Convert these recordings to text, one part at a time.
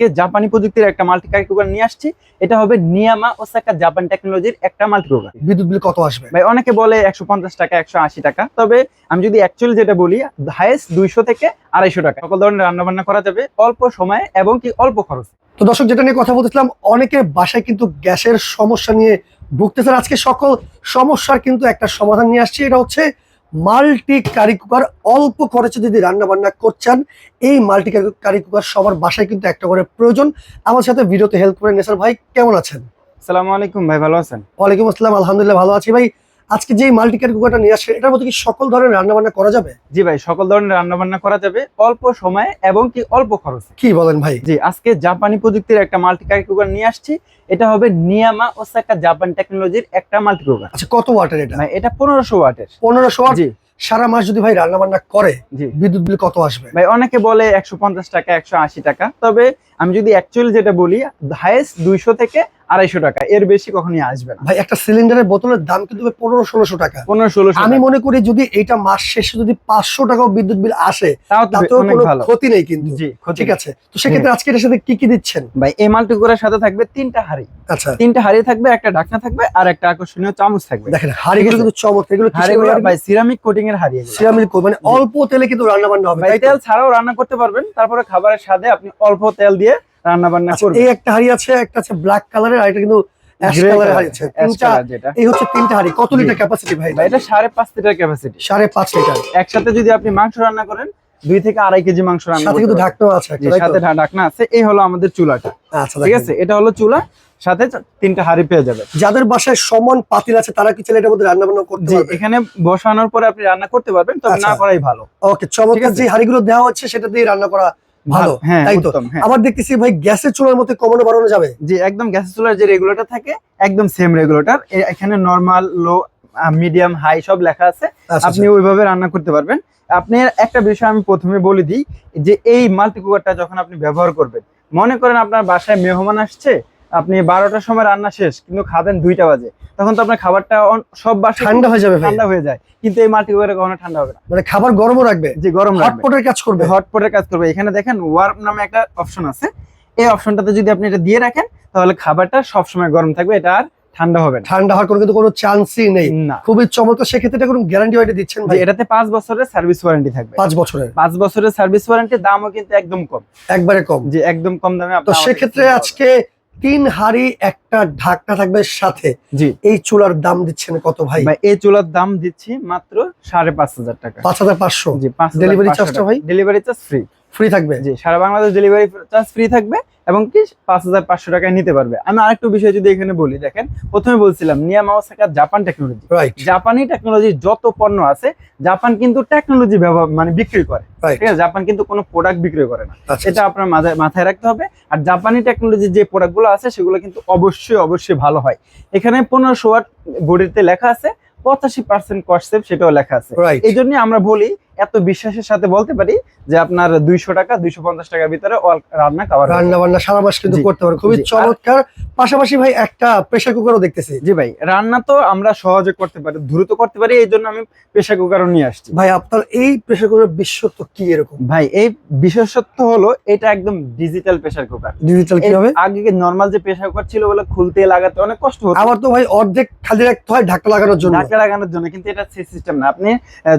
আজকে জাপানি প্রযুক্তির একটা মাল্টি কারি কুকার নিয়ে আসছি। এটা হবে নিয়ামা ওসাকা জাপান টেকনোলজির একটা মাল্টি কুকার বিদ্যুৎ বিল কত আসবে? ভাই অনেকে বলে একশো পঞ্চাশ টাকা একশো আশি টাকা। তবে আমি যদি অ্যাকচুয়ালি যেটা বলি হাইয়েস্ট দুইশো থেকে আড়াইশো টাকা। সকল ধরনের রান্না বান্না করা যাবে অল্প সময়ে এবং কি অল্প খরচ। তো দর্শক যেটা নিয়ে কথা বলতেছিলাম অনেকের বাসায় কিন্তু গ্যাসের সমস্যা নিয়ে ভুগতেছেন। আজকে সকল সমস্যার কিন্তু একটা সমাধান নিয়ে আসছি। এটা হচ্ছে মাল্টি কারি কুকার অল্প খরচে যদি রান্না বান্না করছেন এই মাল্টি কারি কুকার সবার বাসায় কিন্তু একটা করে প্রয়োজন। আমার সাথে ভিডিওতে হেল্প করে নেসার ভাই কেমন আছেন? সালামু আলাইকুম ভাই ভালো আছেন? ওয়ালাইকুম আসসালাম আলহামদুলিল্লাহ ভালো আছি ভাই। আজকে যে মাল্টিকার কুকারটা নিয়ে আসছে এটার মধ্যে কি সকল ধরনের রান্না বান্না করা যাবে? জি ভাই সকল ধরনের রান্না বান্না করা যাবে অল্প সময়ে এবং কি অল্প খরচে। কি বলেন ভাই? জি আজকে জাপানি প্রযুক্তির একটা মাল্টি কারি কুকার নিয়ে আসছি এটা হবে নিয়ামা ওসাকা জাপান টেকনোলজির একটা মাল্টি কুকার আচ্ছা কত ওয়াটের এটা? ভাই এটা পনেরোশো ওয়াটের। পনেরোশো ওয়াট? জি। সারা মাস যদি ভাই রান্না বান্না করে জি। বিদ্যুৎ বিল কত আসবে? ভাই অনেকে বলে একশো পঞ্চাশ টাকা একশো আশি টাকা তবে আমি যদি অ্যাকচুয়ালি যেটা বলি হাইয়েস্ট দুইশো থেকে আড়াইশো টাকা এর বেশি কখনই আসবে না। ভাই একটা সিলিন্ডারের বোতলের দাম কিন্তু পনেরো ষোলোশো টাকা। পনেরো ষোলোশো আমি মনে করি যদি এইটা মাস শেষে যদি পাঁচশো টাকাও বিদ্যুৎ বিল আসে তাতেও কোনো ক্ষতি নেই কিন্তু। ঠিক আছে? তো সেক্ষেত্রে আজকে এটার সাথে কি কি দিচ্ছেন? ভাই এই মাল্টি কুকারের সাথে থাকবে তিনটা হাড়ি। আচ্ছা। তিনটা হাড়ি থাকবে একটা ঢাকনা থাকবে আর একটা আকর্ষণীয় চামচ থাকবে। দেখেন হাড়িগুলো কিন্তু চমৎকার এগুলো হাড়িগুলো ভাই সিরামিক কোটিং এর হাড়ি সিরামিক মানে অল্প তেলে কিন্তু রান্না বান্না হবে? তেল ছাড়াও রান্না করতে পারবেন তারপরে খাবারের সাথে আপনি অল্প তেল দিয়ে রান্না বান্না আচ্ছা, করবেন এই একটা হাড়ি আছে একটা আছে ব্ল্যাক কালারের আর এটা কিন্তু অ্যাশ Grey কালারের color, হাড়ি আছে। ash তিনটা color যেটা। এই হচ্ছে তিনটা হাড়ি। কত লিটার ক্যাপাসিটি ভাই? ভাই এটা সাড়ে পাঁচ লিটার ক্যাপাসিটি সাড়ে পাঁচ লিটার। একসাথে যদি আপনি মাংস রান্না করেন দুই থেকে আড়াই কেজি মাংস রান্না সাথে কিন্তু ঢাকনাও আছে একটা, জি, তাই তো? সাথে ঢাকনা আছে। এই হলো আমাদের চুলাটা। আচ্ছা ঠিক আছে? এটা হলো চুলা। সাথে চা- তিনটা হাড়ি পেয়ে যাবে যাদের বাসায় সমান পাতিল আছে তারা কি চাইলে এটার মধ্যে রান্না বান্না করতে পারবে? এখানে বসানোর পরে আপনি রান্না করতে পারবেন তবে আচ্ছা। না করাই ভালো। ওকে চমৎকার। যে হাড়িগুলো দেওয়া হচ্ছে সেটা দিয়ে রান্না করা ভালো হ্যাঁ তাই তো? হ্যাঁ। আবার দেখতেছি ভাই গ্যাসের চুলার মধ্যে কমানো বাড়ানো যাবে? জি একদম গ্যাসের চুলার যে রেগুলেটর থাকে একদম সেম রেগুলেটর। এখানে নরমাল লো মিডিয়াম হাই সব লেখা আছে। আচ্ছা, আপনি ওইভাবে রান্না করতে পারবেন। আপনি একটা বিষয় আমি প্রথমে বলে দিই যে এই মাল্টি কুকারটা যখন আপনি ব্যবহার করবেন মনে করেন আপনার বাসায় মেহমান আসছে আপনি বারোটার সময় রান্না শেষ কিন্তু খাবেন দুইটা বাজে। তখন তো আপনার খাবারটা সব বাসায় ঠান্ডা হয়ে যাবে ঠান্ডা হয়ে যায়। কিন্তু এই মাল্টি কুকারে কখনো ঠান্ডা হবে না। মানে খাবার গরমও রাখবে। যে গরম হটপটের কাজ করবে। হটপটের কাজ করবে। এখানে দেখেন ওয়ার্ম নামে একটা অপশন আছে। এই অপশনটাতে যদি আপনি এটা দিয়ে রাখেন তাহলে খাবারটা সবসময় গরম থাকবে। এটা আর ঠান্ডা হবে না। ঠান্ডা হওয়ার কোনো কিন্তু কোনো চান্সই নেই। না। খুবই চমৎকার। সেক্ষেত্রে এটা কোনো গ্যারান্টি ওয়ারেন্টি দিচ্ছেন ভাই? এটাতে পাঁচ বছরের সার্ভিস ওয়ারেন্টি থাকবে। পাঁচ বছরের। পাঁচ বছরের সার্ভিস ওয়ারেন্টির দামও কিন্তু একদম কম। একবারে কম। যে একদম কম দামে তো সেক্ষেত্রে আজকে তিন হাড়ি একটা ঢাকনা থাকবে সাথে। জি। এই চুলার দাম দিচ্ছেন কত ভাই? ভাই এই চুলার দাম দিচ্ছি মাত্র সাড়ে পাঁচ হাজার টাকা। পাঁচ হাজার পাঁচশো? জি ডেলিভারি চার্জ টা ভাই? ডেলিভারি চার্জ ফ্রি ফ্রি থাকবে? জি সারা বাংলাদেশ ডেলিভারি চার্জ ফ্রি থাকবে। এবং কি পাঁচ হাজার পাঁচশো টাকায় নিতে পারবে। আমি আরেকটু বিষয় যদি এখানে বলি দেখেন প্রথমে বলছিলাম নিয়ামা ওসাকা জাপান টেকনোলজি জাপানি টেকনোলজির যত পণ্য আছে জাপান কিন্তু টেকনোলজি ব্যবহার মানে বিক্রি করে। ঠিক আছে? জাপান কিন্তু কোনো প্রোডাক্ট বিক্রি করে না। আচ্ছা এটা আপনার মাথায় মাথায় রাখতে হবে। আর জাপানি টেকনোলজির যে প্রোডাক্টগুলো আছে সেগুলো কিন্তু অবশ্যই অবশ্যই ভালো হয়। এখানে পনেরোশো ওয়াট বডিতে লেখা আছে পঁচাশি পার্সেন্ট কস্ট সেটাও লেখা আছে। এই জন্য আমরা বলি এত বিশ্বাসের সাথে বলতে পারি যে আপনার দুইশো টাকা দুইশো পঞ্চাশ টাকার ভিতরে রান্না খাবার রান্না বান্না সারা মাস কিন্তু করতে পারে। খুবই চমৎকার। পাশাপাশি ভাই একটা প্রেসার কুকারও দেখতেছি। জি ভাই রান্না তো আমরা সহজে করতে পারি দ্রুত করতে পারি এই জন্য আমি প্রেশার কুকারও নিয়ে আসছি। ভাই আপনার এই প্রেসার কুকারের বিশ্বত্ব কি এরকম? ভাই এই বিশেষত্ব হলো এটা একদম ডিজিটাল প্রেশার কুকার ডিজিটাল কি হবে? আগে নর্মাল যে প্রেশার কুকার ছিল বলে খুলতে লাগাতে অনেক কষ্ট হতো। আবার তো ভাই অর্ধেক খালি রাখতে হয় ঢাকা লাগানোর জন্য। ঢাকা লাগানোর জন্য কিন্তু এটা সেই সিস্টেম না। আপনি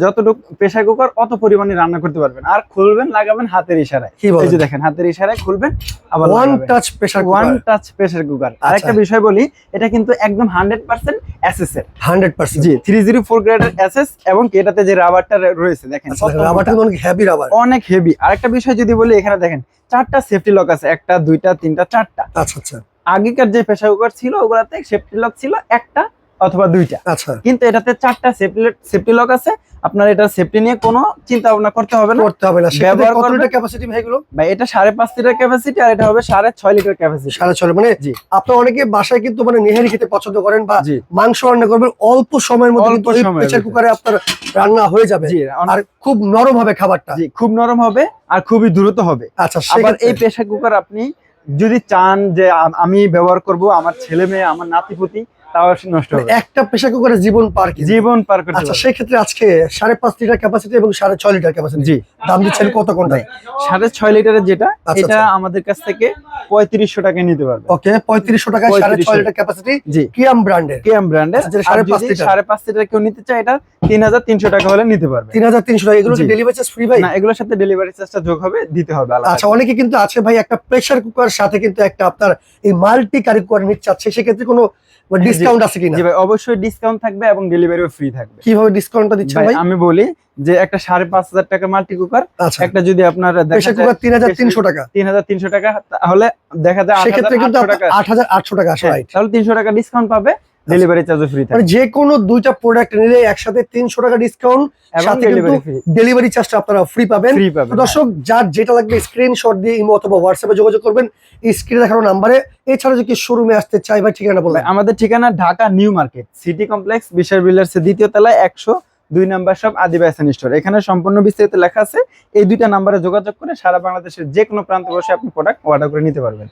যতটুকু প্রেশার কুকার অত পরিমাণে রান্না করতে পারবেন? আর খুলবেন লাগাবেন হাতের ইশারায়। এই যে দেখেন হাতের ইশারায় খুলবেন আবার one touch pressure one touch pressure cooker আরেকটা বিষয় বলি এটা কিন্তু একদম হান্ড্রেড পার্সেন্ট এসএস এর। Hundred percent G three zero four গ্রেডের এসএস এবং এটাতে যে রাবারটা রয়েছে দেখেন রাবারটা অনেক হেভি রাবার অনেক হেভি আরেকটা বিষয় যদি বলি এখানে দেখেন চারটা সেফটি লক আছে একটা দুইটা তিনটা চারটা। আচ্ছা আচ্ছা। আগেকার যে প্রেসার কুকার ছিল ওগুলাতে সেফটি লক ছিল একটা অথবা দুইটা। আচ্ছা। কিন্তু এটাতে চারটা সেফটি সেফটি লক আছে। আপনার এটা সেফটি নিয়ে কোনো চিন্তা ভাবনা করতে হবে না। করতে হবে না। ব্যবহার কত করবে- ক্যাপাসিটি ভাই এগুলো? ভাই এটা সাড়ে পাঁচ লিটার ক্যাপাসিটি আর এটা হবে সাড়ে ছয় লিটার ক্যাপাসিটি সাড়ে ছয় মানে জি। আপনার অনেকে বাসায় কিন্তু মানে নেহারি খেতে পছন্দ করেন বা মাংস রান্না করবেন অল্প সময়ের মধ্যে কিন্তু প্রেসার কুকারে আপনার রান্না হয়ে যাবে। আর খুব নরম হবে খাবারটা। জি খুব নরম হবে আর খুবই দ্রুত হবে। আচ্ছা আবার এই প্রেসার কুকার আপনি যদি চান যে আমি ব্যবহার করব আমার ছেলে মেয়ে আমার নাতিপুতি তাও নষ্ট মানে হবে। একটা প্রেসার কুকারের জীবন পার জীবন পার করতে আচ্ছা আজকে লিটার ক্যাপাসিটি এবং সাড়ে ছয় লিটার ক্যাপাসিটি জি। দাম দিচ্ছেন কত লিটারের যেটা আচ্ছা, এটা আচ্ছা। আমাদের কাছ থেকে পঁয়ত্রিশশো টাকায় নিতে পারবে। ওকে পঁয়ত্রিশশো টাকায় সাড়ে ছয় লিটার ক্যাপাসিটি জি। কিয়াম ব্র্যান্ডের কেএম ব্র্যান্ডের যেটা সাড়ে পাঁচ লিটার। কেউ নিতে চায় এটা তিন হাজার তিনশো টাকা হলে নিতে পারবে। টাকা। এগুলো ডেলিভারি চার্জ ফ্রি ভাই? না এগুলোর সাথে ডেলিভারি চার্জটা যোগ হবে দিতে হবে আলাদা আচ্ছা অনেকে কিন্তু আছে ভাই একটা প্রেসার কুকার সাথে কিন্তু একটা আপনার এই মাল্টি কারি কুকার নিতে চাচ্ছে। সেক্ষেত্রে কোনো ডিসকাউন্ট আছে কিনা? জি ভাই অবশ্যই ডিসকাউন্ট থাকবে এবং ডেলিভারিও ফ্রি থাকবে। কীভাবে ডিসকাউন্টটা দিচ্ছেন ভাই আমি বলি যে একটা সাড়ে পাঁচ হাজার টাকা মাল্টি কুকার আচ্ছা। একটা যদি আপনার দেখা প্রেসার যায় কুকার তিন হাজার তিনশো টাকা। তিন হাজার তিনশো টাকা তাহলে দেখা যায় আট সেক্ষেত্রে হাজার কিন্তু আটশো টাকা আট হাজার আটশো টাকা আসে হ্যাঁ, তাহলে তিনশো টাকা ডিসকাউন্ট পাবে। ডেলিভারি চার্জও ফ্রি মানে থাকবে যে কোনো দুইটা প্রোডাক্ট নিলে একসাথে তিনশো টাকা ডিসকাউন্ট সাথে ডেলিভারি ফ্রি ডেলিভারি চার্জটা আপনারা ফ্রি পাবেন। দর্শক যার যেটা লাগবে স্ক্রিনশট দিয়ে ইমো অথবা হোয়াটসঅ্যাপে যোগাযোগ করবেন। স্ক্রিনে দেখানো নাম্বারে এছাড়া যদি শোরুমে আসতে চাই ভাই ঠিকানা বলবেন আমাদের ঠিকানা Dhaka new market city complex Bishal builders দ্বিতীয় তলায় একশো দুই নাম্বার সব আদিবাসী স্টোর। এখানে সম্পূর্ণ বিস্তারিত লেখা আছে। এই দুইটা নাম্বারে যোগাযোগ করে সারা বাংলাদেশের যে কোনো প্রান্তে বসে আপনি প্রোডাক্ট অর্ডার করে নিতে পারবেন।